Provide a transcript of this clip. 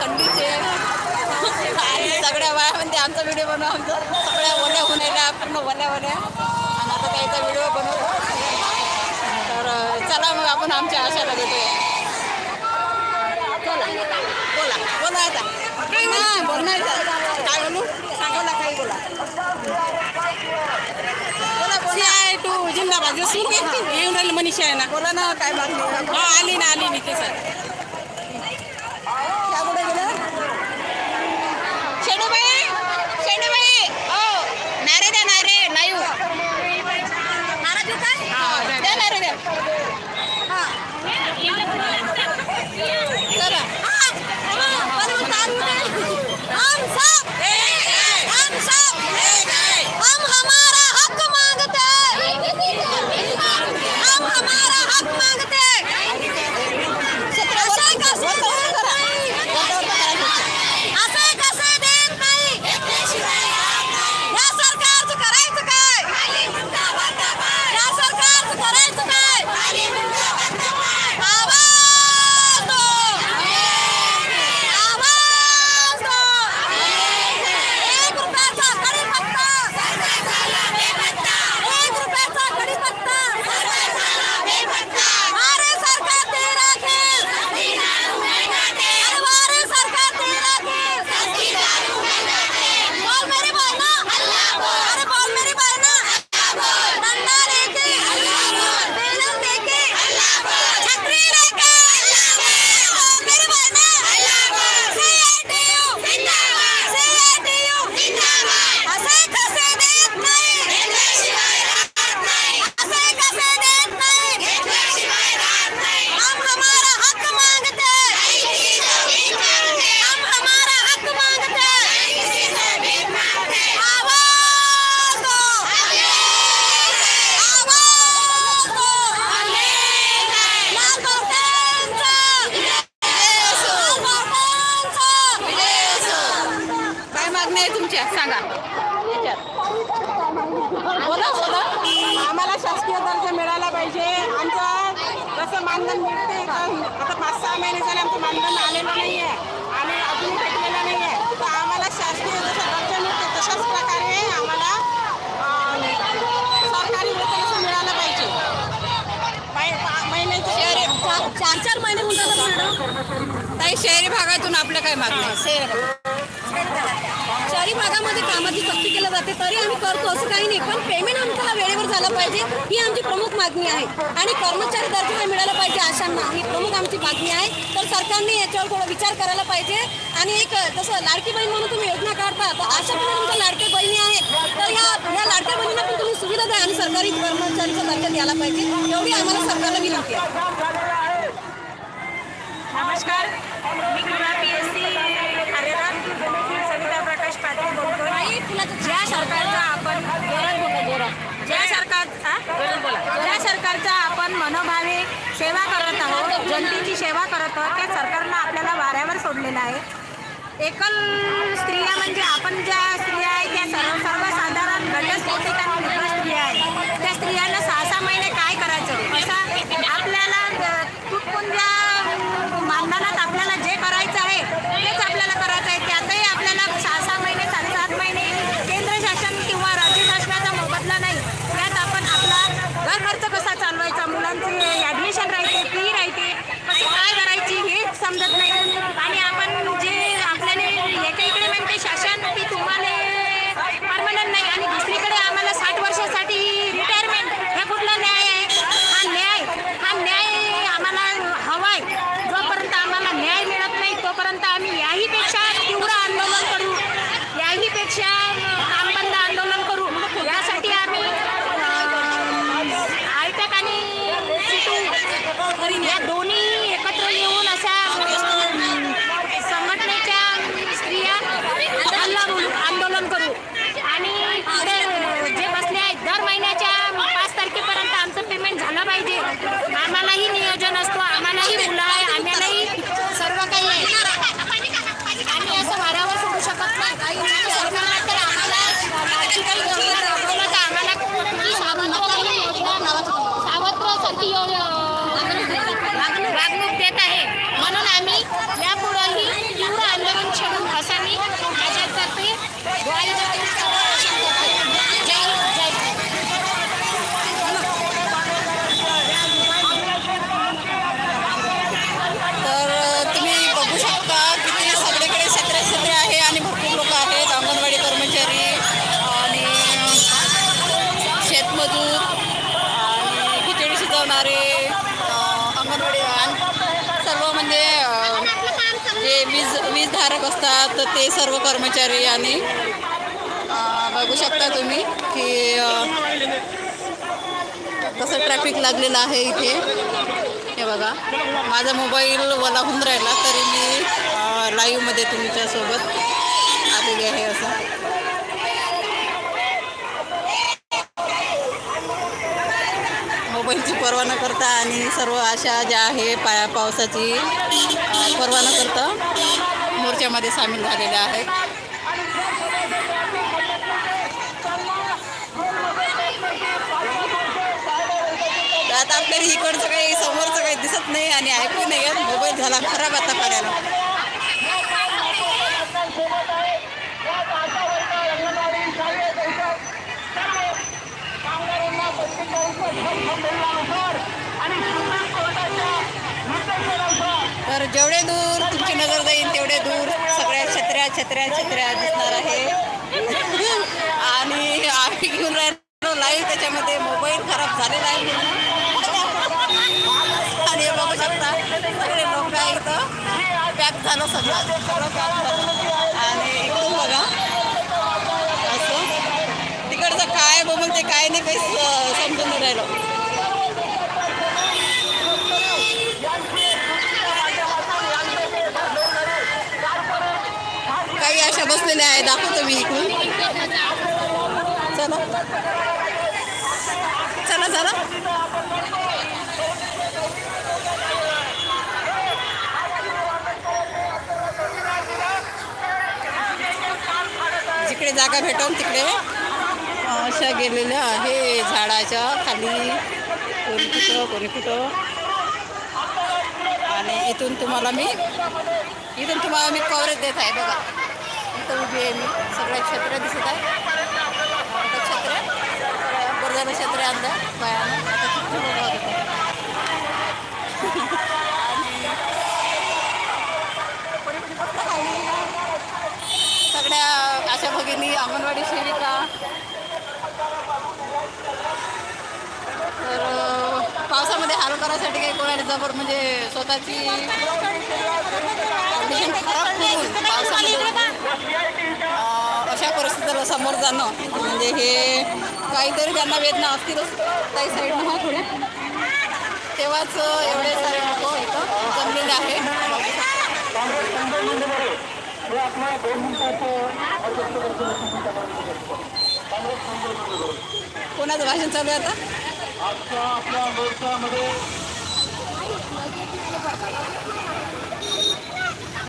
थंडीचे आणि सगळ्या बाया म्हणते आमचा व्हिडिओ बनव आमचा. सगळ्या ओल्या होऊन राहिल्या पूर्ण ओल्या ओल्या. आणि आता त्याचा व्हिडिओ बनवतो तर चला मग आपण आमच्या आशाला चला. बोला. बोला आता. काही नाही बोलणार? काय बोलू? सांगोला काही बोला. बोला बोला. आहे तू जिंदाबाद. येऊन राहिली मनीषा आहे ना. बोला ना काय मागणी आली ना आली मी ते सर त्या कुठे गेलं शेणूबाई शेणूबाई हो नारे द्या नारे लाईव्ह नारा देऊ काय हा, द्या नारे द्या हा चला हम सब हम सब हम हमारा हक मांगते हम हमारा हक मांगते असं कसं असं कसं देत नाही या सरकारचं करायचं काय या सरकारचं करायचं काय आवाज दो आवाज दो एक रुपयाचा कढीपत्ता एक रुपयाचा कढीपत्ता अरे सरकार तेरा खेळ अरे वारे सरकार तेरा खेळ बोल मेरी बहना अरे बोल मेरी बहना डंडा लेके बेलन लेके छतरी लेके बोल मेरी बहना CITU CITU असे कसे देत नाही असे कसे देत नाही हम हमारा हक मांगते हम हमारा हक मांगते आवाज दो आवाज दो लाल काय मागणी आहे तुमच्या सांगा बोला बोला आम्हाला शासकीय दर्जा मिळाला पाहिजे आमचं कसं मानधन मिळते का आता पाच सहा महिने झाले आमचं मानधन आलेलं नाही आहे आणि अजून भेटलेलं नाही आहे तर आम्हाला शासकीय जसं दर्जा मिळते तशाच प्रकारे आम्हाला सरकारी वेतन मिळालं पाहिजे. महिन्याचं चार चार महिने म्हणतात मॅडम. ताई शहरी भागातून आपल्या काय मागणी आहे? शहरी भागामध्ये कामाची सक्ती केली जाते तरी आम्ही करतो असं काही नाही. पण पेमेंट आमचं हा वेळेवर झालं पाहिजे ही आमची प्रमुख मागणी आहे. आणि कर्मचारी दर्जा मिळाला पाहिजे आशांना. ही प्रमुख आमची मागणी आहे. तर सरकारने याच्यावर थोडा विचार करायला पाहिजे. आणि एक जसं लाडकी बहीण म्हणून तुम्ही योजना काढता तर अशा पण तुमच्या लाडक्या बहिणी आहेत. तर ह्या ह्या लाडक्या बहिणींना पण तुम्ही सुविधा द्या आणि सरकारी कर्मचारीचा दर्जा द्यायला पाहिजे. एवढी आम्हाला सरकारला विनंती आहे. नमस्कार. मी पी एस सी कार्यरत सविता प्रकाश पाटील बोलतोय. ज्या सरकारचा आपण ज्या सरकार ज्या सरकारचा आपण मनोभावे सेवा करत आहोत जनतेची सेवा करत आहोत. त्या सरकारनं आपल्याला वाऱ्यावर सोडलेलं आहे. एकल स्त्रिया म्हणजे आपण ज्या स्त्रिया आहेत त्या सर्व सर्वसाधारण घटस्फोटित आणि स्त्रिया आहेत. त्या स्त्रियांना सास Why वीजधारक असतात तर ते सर्व कर्मचारी आणि बघू शकता तुम्ही की कसं ट्रॅफिक लागलेलं आहे इथे. हे बघा. माझा मोबाईल मला होऊन राहिला तरी मी लाईव्हमध्ये तुमच्यासोबत आलेली आहे असं. मोबाईलची पर्वा न करता आणि सर्व आशा ज्या आहे पाया पावसाची अ, पर्वा न करता याच्यामध्ये सामील झालेल्या आहेत. तर आता आपल्याला इकडचं काही समोरचं काही दिसत नाही आणि ऐकू नाही येत. मोबाईल झाला खराब आता पाण्याला. तर जेवढे दूर नगर जाईन जाईल तेवढे दूर. सगळ्या छत्र्या छत्र्या छत्र्या दिसणार आहे. आणि आम्ही घेऊन राहिलो लाईव्ह त्याच्यामध्ये मोबाईल खराब झालेला आहे. आणि बघू शकता सगळे लोक आहे इथं. पॅक झालं सगळं. सगळं पॅक झालं आणि इकडून बघा. असं. तिकडचं काय बघून ते काय नाही काही समजून राहिलो राहिलं. अशा बसलेल्या आहे दाखवतो मी इकडून. चला. चला चला. जिकडे जागा भेटवून तिकडे हो. अशा गेलेल्या आहे झाडाच्या खाली. कोणी कुठं कोणी कुठं. आणि इथून तुम्हाला मी इथून तुम्हाला मी कव्हरेज देत आहे बघा. इथं उभी आहे मी. सगळ्या क्षेत्र दिसत आहे. आता छत्र्या बरं क्षेत्र आणलं बायानं आता किती बघा होतं सगळ्या अशा भगिनी अंगणवाडी सेविका. तर पावसामध्ये हाल करायसाठी काही कोणाला जबर म्हणजे स्वतःची कंडिशन खराब करून पावसामध्ये अं, अशा परिस्थितीला समोर जाणं. म्हणजे हे काहीतरी त्यांना वेदना असतीलच काही साईडनं हा थोड्या तेव्हाच एवढे सारे लोक इथं जमलेले आहे कोणाचं भाषण चालू आहे आता?